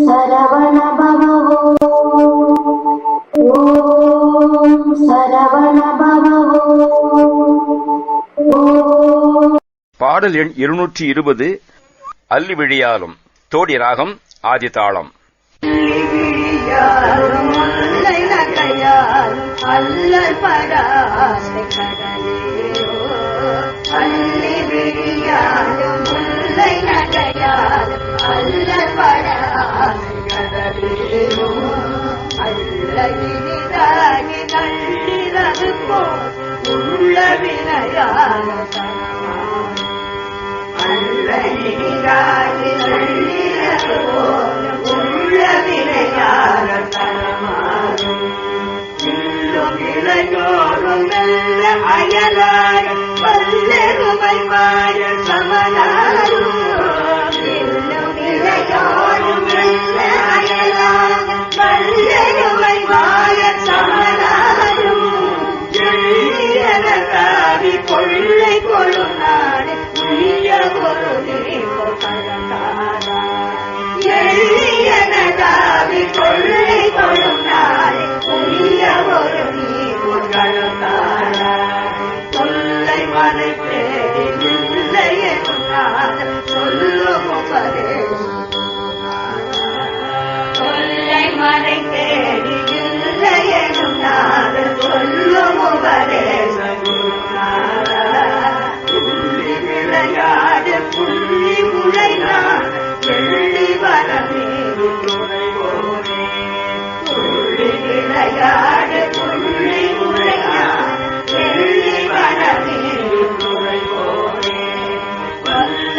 சரவண பவோ ஓம் சரவண பவோ ஓம். பாடல் எண் இருநூற்றி இருபது அல்லி விழியாலும் தோடி ராகம் ஆதி தாளம். யாரும் முல்லை நகையாலும் அல்லல் படாசை கடலேரோ அள்ளி விழியாலும் அயலாக வல்லெருமை மாய சமனாரும் கொள்ளை கொள்ளும் நாடு உய்ய ஒரு தொல்லை இல்லை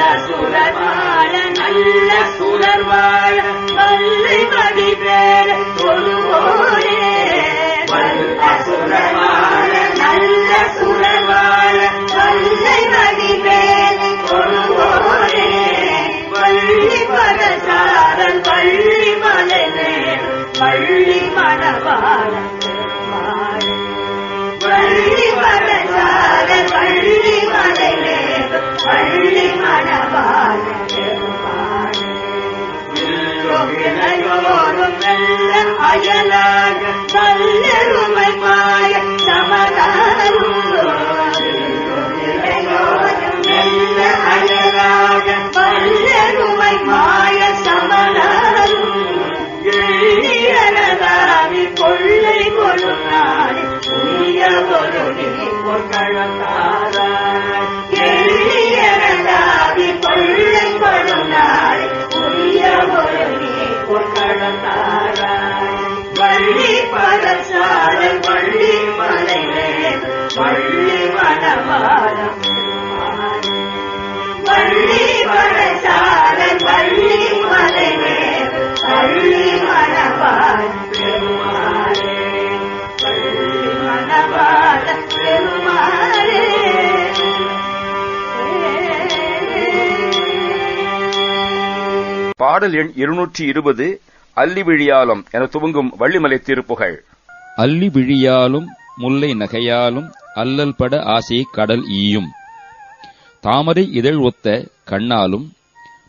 வல்ல சுடர் வாழ நல்ல சுடர் வாழ வல்லை மதி பேர தொழுவோரே வல்ல சுடர் வாழ நல்ல சுடர் வாழ வல்லை மதி பேர தொழுவோரே வள்ளி பரசாரன் பள்ளி மலை பள்ளி வள்ளி மணவாளன் அயலாக நல்லெருமை மாய சமதாரும் அயலாக வல்லெருமை மாய சமதாரும் எழியனதாவி கொள்ளை கொள்ளும் நாளை புரிய ஒரு பொருளாதாராய் பாடல் எண் இருநூற்றி இருபது அல்லி விழியாலும் என துவங்கும் வள்ளிமலை திருப்புகழ் அல்லி விழியாலும் முல்லை நகையாலும் அல்லல் பட ஆசை கடல் ஈயும். தாமரை இதழ் ஒத்த கண்ணாலும்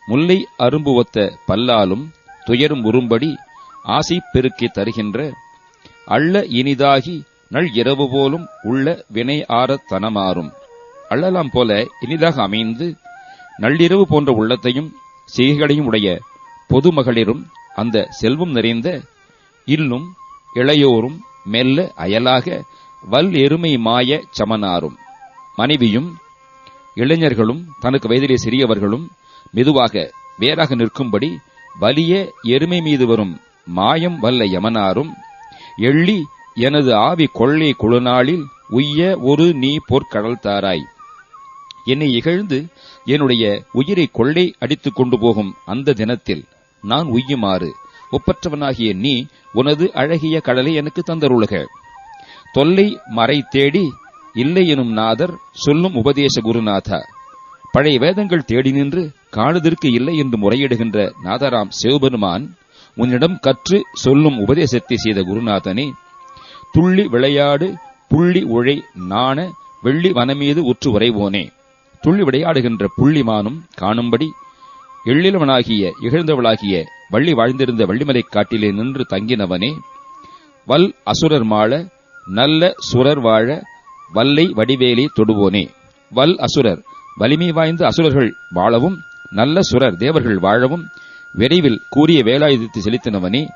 முல்லை அரும்பு ஒத்த பல்லாலும் துயரும் உறும்படி ஆசை பெருக்கி தருகின்ற அள்ள இனிதாகி நல் இரவு போலும் உள்ள வினை ஆறத் தனமாறும். அள்ளலாம் போல இனிதாக அமைந்து நள்ளிரவு போன்ற உள்ளத்தையும் செய்கைகளையும் உடைய பொதுமகளிரும் அந்த செல்வம் நிறைந்த இன்னும் இளையோரும் மெல்ல அயலாக வல் எருமை மாய சமனாரும். மனைவியும் இளைஞர்களும் தனக்கு வயதிலே சிறியவர்களும் மெதுவாக வேறாக நிற்கும்படி வலிய எருமை மீது வரும் மாயம் வல்ல யமனாரும் எள்ளி எனது ஆவி கொள்ளை குழுநாளில் உய்ய ஒரு நீ பொற்கடல் தாராய். என்னை இகழ்ந்து என்னுடைய உயிரை கொள்ளை அடித்துக் கொண்டு போகும் அந்த தினத்தில் நான் உய்யுமாறு. ஒப்பற்றவனாகிய நீ உனது அழகிய கடலை எனக்கு தந்தருளுக. தொல்லை மறை தேடி இல்லை எனும் நாதர் சொல்லும் உபதேச குருநாதா. பழைய வேதங்கள் தேடி நின்று காணுதற்கு இல்லை என்று முறையிடுகின்ற நாதராம் சிவபெருமான் உன்னிடம் கற்று சொல்லும் உபதேசத்தை செய்த குருநாதனே துள்ளி விளையாடு புள்ளி உழை நாண வெள்ளி வனமீது உற்று உறைவோனே. துள்ளி விளையாடுகின்ற புள்ளிமானும் காணும்படி எள்ளிலவனாகிய இகழ்ந்தவளாகிய வள்ளி வாழ்ந்திருந்த வள்ளிமலைக் காட்டிலே நின்று தங்கினவனே வல் அசுரர் மாள நல்ல சுரர் வாழ வல்லை வடிவேலி தொடுவோனே. வல் அசுரர் வலிமை வாய்ந்த அசுரர்கள் வாழவும் நல்ல சுரர் தேவர்கள் வாழவும் விரைவில் கூறிய வேலாயுதத்தை செலுத்தினவனே.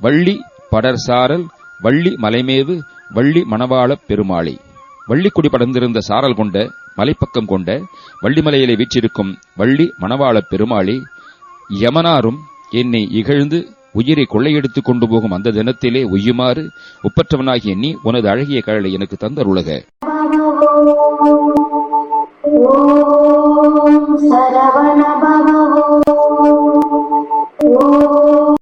வள்ளி படர்சாரல் வள்ளி மலைமேவு வள்ளி மணவாளப் பெருமாளே. வள்ளிக்குடி படர்ந்திருந்த சாரல் கொண்ட மலைப்பக்கம் கொண்ட வள்ளிமலையிலே வீற்றிருக்கும் வள்ளி மணவாளப் பெருமாளி யமனாரும் என்னை இகழ்ந்து உயிரை கொள்ளையெடுத்துக் கொண்டு போகும் அந்த தினத்திலே உய்யுமாறு ஒப்பற்றவனாகிய நீ உனது அழகிய கழலை எனக்கு தந்தருளக. சரவண பவ